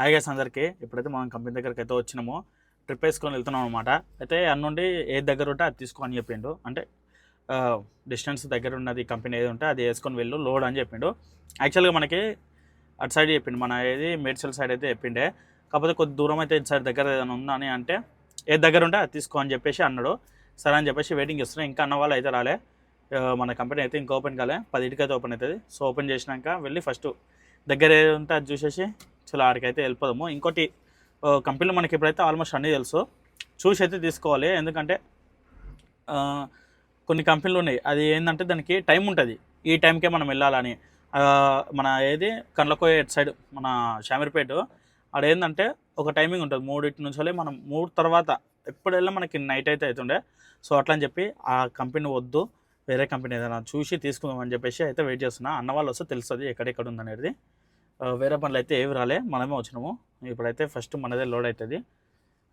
Hi guys అందరికీ. ఇప్పుడైతే మనం కంపెనీ దగ్గరికి అయితే వచ్చినాము. ట్రిప్ వేసుకొని వెళ్తున్నాం అనమాట అయితే అన్నుండి ఏది దగ్గర ఉంటే అది తీసుకో అని చెప్పిండు. అంటే డిస్టెన్స్ దగ్గర ఉన్నది కంపెనీ ఏది ఉంటే అది వేసుకొని వెళ్ళు లోడ్ అని చెప్పిండు. యాక్చువల్గా మనకి అటు సైడ్ చెప్పిండు. మన ఏది మేడ్చల్ సైడ్ అయితే చెప్పిండే. కాకపోతే కొద్ది దూరం అయితే ఇటు సైడ్ దగ్గర ఏదైనా ఉందా అని అంటే ఏది దగ్గర ఉంటే అది తీసుకో అని చెప్పేసి అన్నాడు. సరే అని చెప్పేసి వెయిటింగ్ చేస్తున్నాం ఇంకా అన్న వాళ్ళు అయితే రాలే. మన కంపెనీ అయితే ఇంకా ఓపెన్ కాలే. పదింటికి అయితే ఓపెన్ అవుతుంది. సో ఓపెన్ చేసినాక వెళ్ళి ఫస్ట్ దగ్గర ఏది ఉంటే అది చూసేసి చలో ఆడికైతే వెళ్ళిపోదాము. ఇంకోటి కంపెనీలు కంపెనీలో మనకి ఇప్పుడైతే ఆల్మోస్ట్ అన్నీ తెలుసు. చూసి అయితే తీసుకోవాలి. ఎందుకంటే కొన్ని కంపెనీలు ఉన్నాయి. అది ఏంటంటే దానికి టైం ఉంటుంది. ఈ టైంకే మనం వెళ్ళాలని. మన ఏది? కండ్లకోయ ఎట్ సైడ్ మన షామీర్పేట ఆడ ఏంటంటే ఒక టైమింగ్ ఉంటుంది. మూడింటి నుంచి మనం మూడు తర్వాత ఎప్పుడెల్లా మనకి నైట్ అయితే అవుతుండే. సో అట్లా అని చెప్పి ఆ కంపెనీ వద్దు. వేరే కంపెనీ ఏదైనా చూసి తీసుకుందాం అని చెప్పేసి అయితే వెయిట్ చేస్తున్నా. అన్న వాళ్ళు వస్తే తెలుస్తుంది ఎక్కడెక్కడ ఉందనేది. వేరే పనులు అయితే ఏవి రాలే మనమే వచ్చినాము. ఇప్పుడైతే ఫస్ట్ మనదే లోడ్ అవుతుంది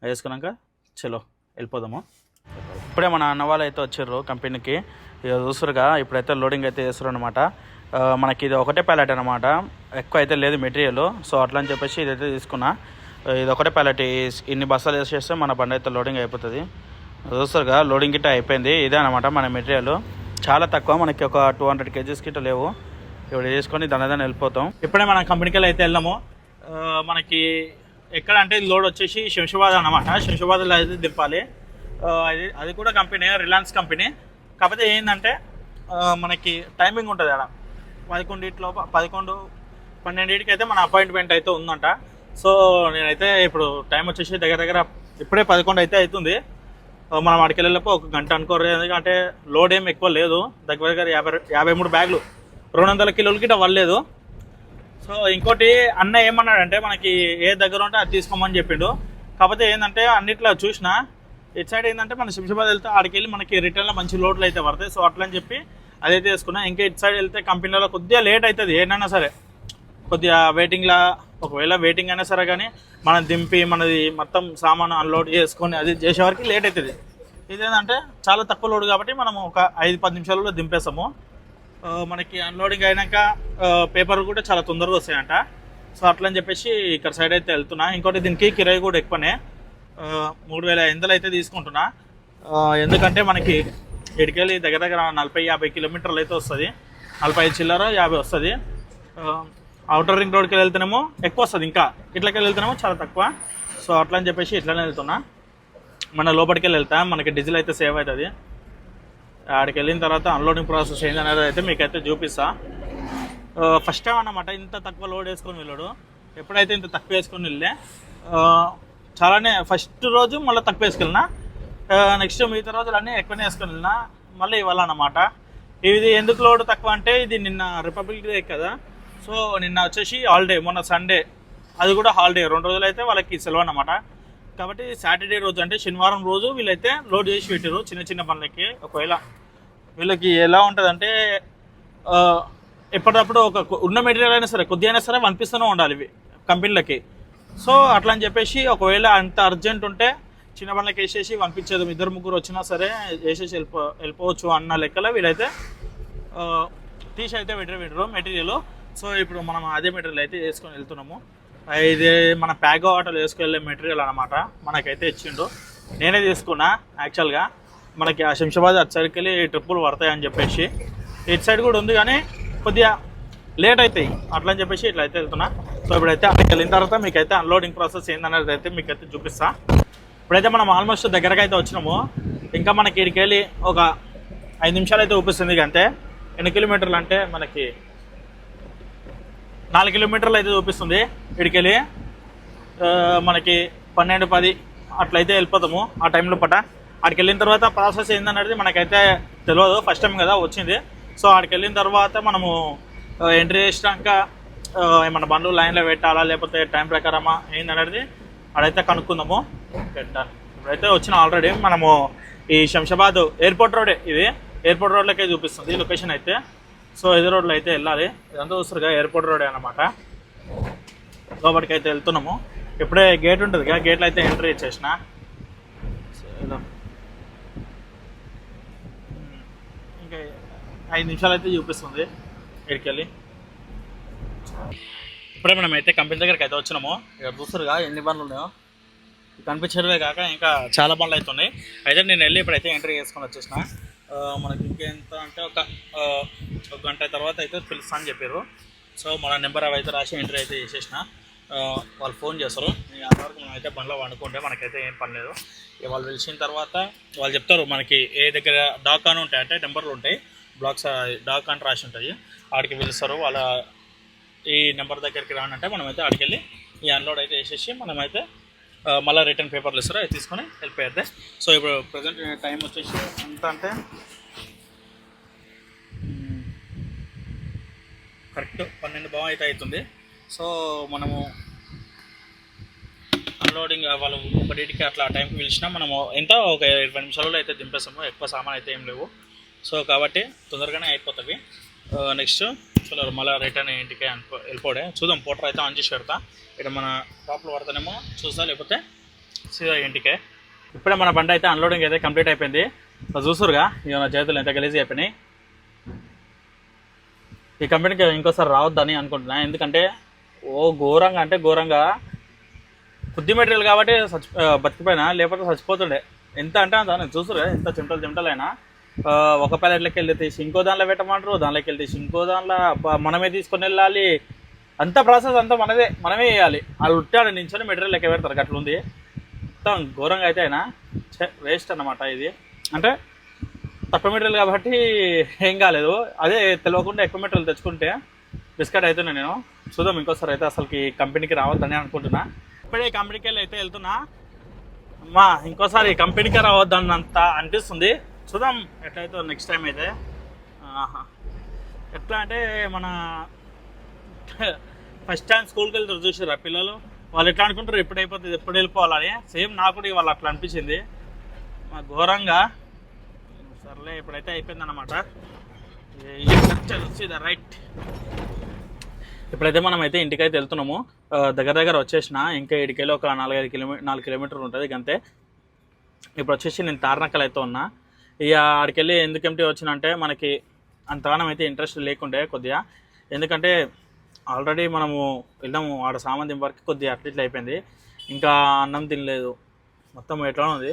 వేసుకున్నాక చలో వెళ్ళిపోదాము. ఇప్పుడే మన అన్న వాళ్ళు అయితే వచ్చారు కంపెనీకి. ఇక ఇప్పుడైతే లోడింగ్ అయితే చేస్తారు అనమాట మనకి ఇది ఒకటే ప్యాలెట్ అనమాట ఎక్కువ అయితే లేదు మెటీరియల్ సో అట్లా అని చెప్పేసి ఇదైతే తీసుకున్నా. ఇది ఒకటే ప్యాలెట్ ఇన్ని బస్సాలు వేసేస్తే మన బండి అయితే లోడింగ్ అయిపోతుంది. చూస్తారుగా లోడింగ్ గిట్ట అయిపోయింది. ఇదే అనమాట మన మెటీరియల్ చాలా తక్కువ. మనకి ఒక టూ హండ్రెడ్ కేజీస్ గిట్ట లేవు. ఇప్పుడు చేసుకొని దాని వెళ్ళిపోతాం. ఇప్పుడే మనం కంపెనీకి అయితే వెళ్ళాము మనకి ఎక్కడ అంటే లోడ్ వచ్చేసి శంషాబాద్ అనమాట శంషాబాద్లో అయితే దింపాలి. అది అది కూడా కంపెనీ రిలయన్స్ కంపెనీ. కాకపోతే ఏంటంటే మనకి టైమింగ్ ఉంటుంది అక్కడ పదకొండింటిలో పదకొండు పన్నెండింటికి అయితే మన అపాయింట్మెంట్ అయితే ఉందంట. సో నేనైతే ఇప్పుడు టైం వచ్చేసి దగ్గర దగ్గర ఇప్పుడే పదకొండు అయితే అవుతుంది. మనం అడికి వెళ్ళలేపు ఒక గంట అనుకోరు. ఎందుకంటే లోడ్ ఏం ఎక్కువ లేదు. దగ్గర దగ్గర యాభై యాభై మూడు బ్యాగులు. రెండు వందల కిలోలకి ఇట్లా వల్లేదు సో ఇంకోటి అన్న ఏమన్నాడంటే మనకి ఏ దగ్గర ఉంటే అది తీసుకోమని చెప్పిండు. కాకపోతే ఏంటంటే అన్నిట్లో చూసిన ఇటు సైడ్ ఏంటంటే మన శంషాబాద్ వెళ్తే ఆడికి వెళ్ళి మనకి రిటర్న్లో మంచి లోడ్లు అయితే పడతాయి. సో అట్లా అని చెప్పి అదైతే వేసుకున్నా ఇంకా ఇటు సైడ్ వెళ్తే కంపెనీలో కొద్దిగా లేట్ అవుతుంది ఏదైనా సరే కొద్దిగా వెయిటింగ్లా ఒకవేళ వెయిటింగ్ అయినా సరే కానీ మనం దింపి మనది మొత్తం సామాను అన్లోడ్ చేసుకొని అది చేసేవారికి లేట్ అవుతుంది ఇదేంటంటే చాలా తక్కువ లోడ్ కాబట్టి మనం ఒక ఐదు పది నిమిషాలలో దింపేస్తాము. మనకి అన్లోడింగ్ అయినాక పేపర్ కూడా చాలా తొందరగా వస్తాయంట. సో అట్లా అని చెప్పేసి ఇక్కడ సైడ్ అయితే వెళ్తున్నా. ఇంకోటి దీనికి కిరాయి కూడా ఎక్కువనే. మూడు వేల ఎనిమిదిలు అయితే తీసుకుంటున్నా. ఎందుకంటే మనకి ఇటుకెళ్ళి దగ్గర దగ్గర నలభై యాభై కిలోమీటర్లు అయితే వస్తుంది. నలభై ఐదు చిల్లర యాభై వస్తుంది. అవుటర్ రింగ్ రోడ్కి వెళ్తేనేమో ఎక్కువ వస్తుంది ఇంకా. ఇట్లకి వెళ్తేనేమో చాలా తక్కువ. సో అట్లా అని చెప్పేసి ఇట్లానే వెళ్తున్నా. మన లోపలికి వెళ్ళి వెళ్తా. మనకి డీజిల్ అయితే సేవ్ అవుతుంది. ఆడికి వెళ్ళిన తర్వాత అన్లోడింగ్ ప్రాసెస్ ఏంది అనేది అయితే మీకైతే చూపిస్తా. ఫస్ట్ టైం అన్నమాట ఇంత తక్కువ లోడ్ వేసుకొని వెళ్ళాడు. ఎప్పుడైతే ఇంత తక్కువ వేసుకొని వెళ్ళే చాలానే ఫస్ట్ రోజు మళ్ళీ తక్కువ వేసుకెళ్ళినా నెక్స్ట్ మిగతా రోజులన్నీ ఎక్కువనే వేసుకొని వెళ్ళినా మళ్ళీ ఇవాళ అన్నమాట. ఇది ఎందుకు లోడ్ తక్కువ అంటే ఇది నిన్న రిపబ్లిక్ డే కదా. సో నిన్న వచ్చేసి హాలిడే మొన్న సండే అది కూడా హాలిడే రెండు రోజులు అయితే వాళ్ళకి సెలవు అన్నమాట. కాబట్టి సాటర్డే రోజు అంటే శనివారం రోజు వీళ్ళైతే లోడ్ చేసి పెట్టారు చిన్న చిన్న పనులకి. ఒకవేళ వీళ్ళకి ఎలా ఉంటుందంటే అంటే ఎప్పటికప్పుడు ఒక ఉన్న మెటీరియల్ అయినా సరే కొద్దిగా అయినా సరే పంపిస్తూనే ఉండాలి ఇవి కంపెనీలకి. సో అట్లా అని చెప్పేసి ఒకవేళ అంత అర్జెంట్ ఉంటే చిన్న పనులకి వేసేసి పంపించేది ఇద్దరు ముగ్గురు వచ్చినా సరే వేసేసి వెళ్ళిపో వెళ్ళిపోవచ్చు అన్న లెక్కలో వీళ్ళైతే తీసి అయితే పెట్టరు పెట్టరు మెటీరియల్. సో ఇప్పుడు మనం అదే మెటీరియల్ అయితే వేసుకొని వెళ్తున్నాము. ఇది మన ప్యాగో ఆటోలో వేసుకెళ్ళే మెటీరియల్ అనమాట మనకైతే ఇచ్చిండు. నేనే తీసుకున్నా యాక్చువల్గా మనకి ఆ శంషాబాద్ అటు సైడ్కి వెళ్ళి ట్రిప్పులు పడతాయని చెప్పేసి. ఇటు సైడ్ కూడా ఉంది కానీ కొద్దిగా లేట్ అవుతాయి అట్లా అని చెప్పేసి ఇట్లా అయితే వెళ్తున్నా. సో ఇప్పుడైతే అక్కడికి వెళ్ళిన తర్వాత మీకైతే అన్లోడింగ్ ప్రాసెస్ ఏందనేది అయితే మీకైతే చూపిస్తా. ఇప్పుడైతే మనం ఆల్మోస్ట్ దగ్గరకు అయితే వచ్చినాము. ఇంకా మనకి ఇక్కడికి వెళ్ళి ఒక ఐదు నిమిషాలు అయితే చూపిస్తుంది అంతే ఎన్ని కిలోమీటర్లు అంటే మనకి నాలుగు కిలోమీటర్లు అయితే చూపిస్తుంది. ఇడికెళ్ళి మనకి పన్నెండు పది అట్లయితే వెళ్ళిపోతాము ఆ టైంలో పట. అక్కడికి వెళ్ళిన తర్వాత ప్రాసెస్ ఏందనేది మనకైతే తెలియదు ఫస్ట్ టైం కదా వచ్చింది. సో అక్కడికి వెళ్ళిన తర్వాత మనము ఎంట్రీ చేసినాక ఏమన్నా బండ్లు లైన్లో పెట్టాలా లేకపోతే టైం ప్రకారమా ఏందనేది అడైతే కనుక్కుందాము. పెట్టాలి ఇప్పుడైతే వచ్చిన ఆల్రెడీ మనము ఈ శంషాబాద్ ఎయిర్పోర్ట్ రోడే. ఇది ఎయిర్పోర్ట్ రోడ్లకే చూపిస్తుంది. లొకేషన్ అయితే. సో ఇదే రోడ్లో అయితే వెళ్ళాలి. ఇదంతా చూస్తారుగా ఎయిర్పోర్ట్ రోడ్ అనమాట లోపలికి అయితే వెళ్తున్నాము. ఇప్పుడే గేట్ ఉంటుంది కదా గేట్లో అయితే ఎంట్రీ ఇచ్చేసిన. సో ఇంకా ఐదు నిమిషాలు అయితే చూపిస్తుంది ఇక్కడికి వెళ్ళి. ఇప్పుడే మనం అయితే కంపెనీ దగ్గరికి అయితే వచ్చినాము. ఇక్కడ చూస్తారుగా ఎన్ని బండ్లు ఉన్నాయో. కనిపించడమే కాక ఇంకా చాలా బండ్లు అయితే ఉన్నాయి. అయితే నేను వెళ్ళి ఇప్పుడైతే ఎంట్రీ చేసుకొని వచ్చేసిన. మనకి ఇంకెంత అంటే ఒక ఒక గంట తర్వాత అయితే పిలుస్తా అని చెప్పారు. సో మన నెంబర్ అవి అయితే రాసి ఎంట్రీ అయితే చేసేసిన. వాళ్ళు ఫోన్ చేస్తారు. అంతవరకు మనం అయితే పనిలో వండుకుంటే మనకైతే ఏం పని లేదు. ఇక వాళ్ళు పిలిచిన తర్వాత వాళ్ళు చెప్తారు మనకి ఏ దగ్గర డాక్ అని ఉంటాయి అంటే నెంబర్లు ఉంటాయి. బ్లాక్స్ డాక్ అని రాసి ఉంటాయి. ఆడికి పిలుస్తారు. వాళ్ళ ఈ నెంబర్ దగ్గరికి రానంటే మనమైతే ఆడికి వెళ్ళి ఈ అన్లోడ్ అయితే వేసేసి మనమైతే మళ్ళీ రిటర్న్ పేపర్లు ఇస్తారు? అవి తీసుకొని వెళ్ళిపోయారు సో ఇప్పుడు ప్రజెంట్ టైం వచ్చేసి ఎంత అంటే? కరెక్ట్ పన్నెండు భావం అయితే అవుతుంది. సో మనము అన్లోడింగ్ వాళ్ళు ఒకటికి అట్లా టైంకి పిలిచినా మనము ఎంత? ఒక ఇరవై నిమిషాలలో అయితే దింపేస్తాము. ఎక్కువ సామాన్ అయితే ఏం లేవు. సో కాబట్టి తొందరగానే అయిపోతుంది నెక్స్ట్ చలో మళ్ళీ రిటర్న్ ఇంటికి అనుకో వెళ్ళిపోడే. చూద్దాం పోటర్ అయితే ఆన్ చేసి పెడతా ఇక్కడ మన టాప్లో పడతానేమో చూస్తా లేకపోతే సీదా ఇంటికే. ఇప్పుడే మన బండి అయితే అన్లోడింగ్ అయితే కంప్లీట్ అయిపోయింది. చూసురుగా ఇక నా చేతులు ఎంత గలీజ్ అయిపోయినాయి. ఈ కంపెనీకి ఇంకోసారి రావద్దని అనుకుంటున్నా. ఎందుకంటే ఓ ఘోరంగా అంటే ఘోరంగా కొద్ది మెటీరియల్ కాబట్టి చచ్చి బతికిపోయినా లేకపోతే చచ్చిపోతుండే ఎంత అంటే అంత నేను చూసురు ఎంత చెమటలు చెమటలైనా ఒక ప్యాలెట్లోకి వెళ్ళి తీసి ఇంకో దానిలో పెట్టమంటారు దానిలోకి వెళ్ళి తీసి ఇంకో దానిలో మనమే తీసుకొని వెళ్ళాలి. అంత ప్రాసెస్ అంతా మనదే మనమే వేయాలి వాళ్ళు ఉట్టాడు నించొని మెటీరియల్ లెక్క పెడతారు అట్లా ఉంది. మొత్తం ఘోరంగా అయితే అయినా వేస్ట్ అన్నమాట ఇది. అంటే తక్కువ మెటీరియల్ కాబట్టి ఏం కాలేదు. అదే తెలియకుండా ఎక్కువ మెటీరియల్ తెచ్చుకుంటే బిస్కెట్ అవుతున్నా నేను. చూద్దాం ఇంకోసారి అయితే అసలుకి కంపెనీకి రావద్దని అనుకుంటున్నా. ఇప్పుడే కంపెనీకి వెళ్ళి అయితే వెళ్తున్నా. అమ్మా ఇంకోసారి కంపెనీకి రావద్దన్నంత అనిపిస్తుంది. చూద్దాం ఎట్లయితే నెక్స్ట్ టైం అయితే. ఎట్లా అంటే మన ఫస్ట్ టైం స్కూల్కి వెళ్తారు చూసారా పిల్లలు? వాళ్ళు ఎట్లా అనుకుంటారు? ఎప్పుడు అయిపోతుంది? ఎప్పుడు వెళ్ళిపోవాలని సేమ్ నాకు కూడా ఇవాళ అట్లా అనిపించింది. మా ఘోరంగా. సర్లే ఇప్పుడైతే అయిపోయిందన్నమాట. రైట్ ఇప్పుడైతే మనం అయితే ఇంటికైతే వెళ్తున్నాము. దగ్గర దగ్గర వచ్చేసిన. ఇంకా ఇడికెళ్ళి ఒక నాలుగైదు కిలోమీటర్ నాలుగు కిలోమీటర్లు ఉంటుంది అంతే ఇప్పుడు వచ్చేసి నేను తార్నకల్ అయితే ఉన్నా. ఇక ఆడికెళ్ళి ఎందుకంటే వచ్చినంటే మనకి అంతగానం అయితే ఇంట్రెస్ట్ లేకుండే కొద్దిగా. ఎందుకంటే ఆల్రెడీ మనము వెళ్ళాము ఆడ సామాన్ దింపరికి కొద్దిగా అట్లా అయిపోయింది. ఇంకా అన్నం తినలేదు. మొత్తం ఎట్లా ఉంది.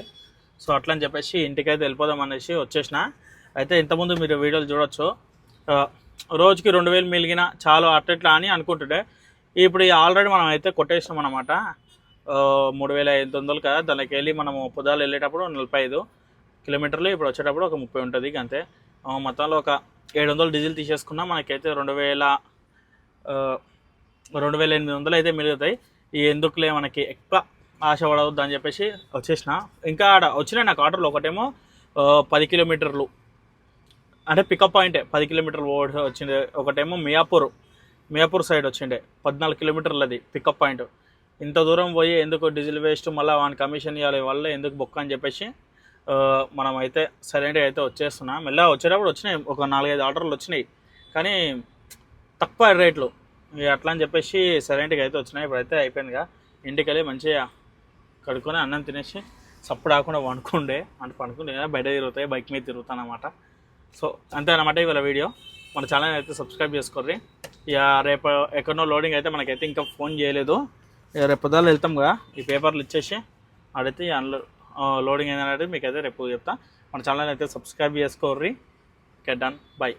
సో అట్లా అని చెప్పేసి ఇంటికైతే వెళ్ళిపోదాం అనేసి వచ్చేసిన. అయితే ఇంతకుముందు మీరు వీడియోలు చూడొచ్చు. రోజుకి రెండు వేలు మిలిగిన చాలు అట్లట్లా అని అనుకుంటుండే. ఇప్పుడు ఆల్రెడీ మనం అయితే కొట్టేసినాం అనమాట మూడు వేల ఐదు వందలు కదా దానికి వెళ్ళి మనము పొద్దులు వెళ్ళేటప్పుడు నలభై ఐదు. కిలోమీటర్లు ఇప్పుడు వచ్చేటప్పుడు ఒక ముప్పై ఉంటుంది ఇక అంతే మొత్తంలో ఒక ఏడు వందలు డీజిల్ తీసేసుకున్నా మనకైతే రెండు వేల రెండు వేల ఎనిమిది వందలు అయితే మిగులుతాయి. ఈ ఎందుకులే మనకి ఎక్కువ ఆశ పడవద్దు అని చెప్పేసి వచ్చేసిన. ఇంకా ఆడ వచ్చినాయి నాకు ఆర్డర్లు ఒకటేమో పది కిలోమీటర్లు. అంటే పికప్ పాయింటే పది కిలోమీటర్లు ఓడి వచ్చిండే. ఒకటేమో మియాపూర్ మియాపూర్ సైడ్ వచ్చిండే. పద్నాలుగు కిలోమీటర్లు అది పికప్ పాయింట్. ఇంత దూరం పోయి ఎందుకు డీజిల్ వేస్ట్ మళ్ళీ వాని కమిషన్ ఇవ్వాలి వల్ల ఎందుకు బొక్క అని చెప్పేసి మనమైతే మనం అయితే సరైనవి అయితే వచ్చేస్తున్నా. మెల్లగా వచ్చేటప్పుడు వచ్చినాయి. ఒక నాలుగైదు ఆర్డర్లు వచ్చినాయి. కానీ తక్కువ రేట్లు. ఇక అట్లా అని చెప్పేసి సరైనగా అయితే వచ్చినాయి. ఇప్పుడైతే అయిపోయిందిగా. ఇంటికి వెళ్ళి మంచిగా కడుక్కొని అన్నం తినేసి సప్పుడు ఆకుండా వండుకుండే. అంటే పండుకుండే బయట తిరుగుతాయి బైక్ మీద తిరుగుతాను అనమాట సో అంతే అనమాట ఇవాళ వీడియో. మన ఛానల్ అయితే సబ్స్క్రైబ్ చేసుకోర్రి. ఇక రేపు ఎక్కడో లోడింగ్ అయితే మనకైతే ఇంకా ఫోన్ చేయలేదు. ఇక రేపు పొద్దున్న వెళ్తాం కదా. ఈ పేపర్లు ఇచ్చేసి అడిగితే అందులో లోడింగ్ అయిందనేది మీకు అయితే రేపు చెప్తా. మన ఛానల్ అయితే సబ్స్క్రైబ్ చేసుకోర్రి. Okay done bye